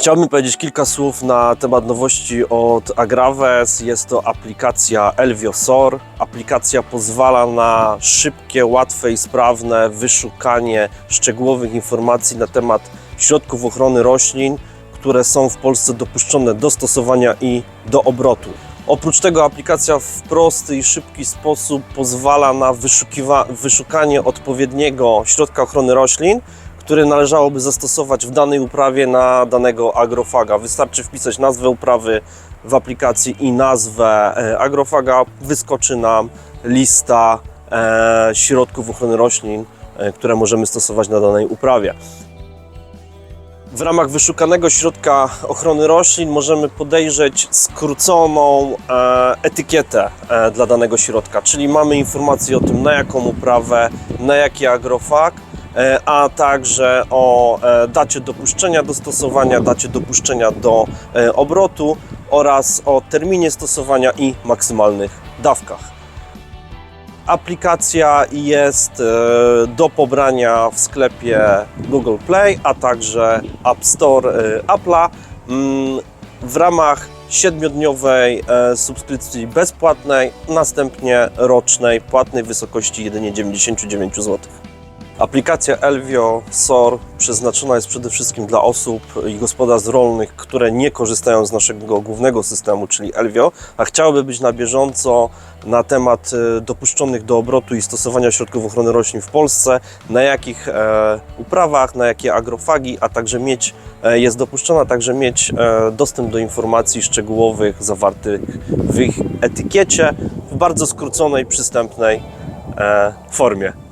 Chciałbym powiedzieć kilka słów na temat nowości od Agraves. Jest to aplikacja Elviosor. Aplikacja pozwala na szybkie, łatwe i sprawne wyszukanie szczegółowych informacji na temat środków ochrony roślin, które są w Polsce dopuszczone do stosowania i do obrotu. Oprócz tego aplikacja w prosty i szybki sposób pozwala na wyszukiwa- wyszukanie odpowiedniego środka ochrony roślin, który należałoby zastosować w danej uprawie na danego agrofaga. Wystarczy wpisać nazwę uprawy w aplikacji i nazwę e, agrofaga. Wyskoczy nam lista e, środków ochrony roślin, e, które możemy stosować na danej uprawie. W ramach wyszukanego środka ochrony roślin możemy podejrzeć skróconą etykietę dla danego środka, czyli mamy informację o tym, na jaką uprawę, na jaki agrofag, a także o e, dacie dopuszczenia do stosowania, dacie dopuszczenia do e, obrotu oraz o terminie stosowania i maksymalnych dawkach. Aplikacja jest e, do pobrania w sklepie Google Play, a także App Store e, Apple'a. Mm, W ramach siedmiodniowej e, subskrypcji bezpłatnej, następnie rocznej płatnej w wysokości jedynie 99 zł. Aplikacja Elvio SOR przeznaczona jest przede wszystkim dla osób i gospodarstw rolnych, które nie korzystają z naszego głównego systemu, czyli Elvio, a chciałyby być na bieżąco na temat e, dopuszczonych do obrotu i stosowania środków ochrony roślin w Polsce, na jakich e, uprawach, na jakie agrofagi, a także mieć, e, jest dopuszczona, także mieć dostęp do informacji szczegółowych zawartych w ich etykiecie w bardzo skróconej, przystępnej formie.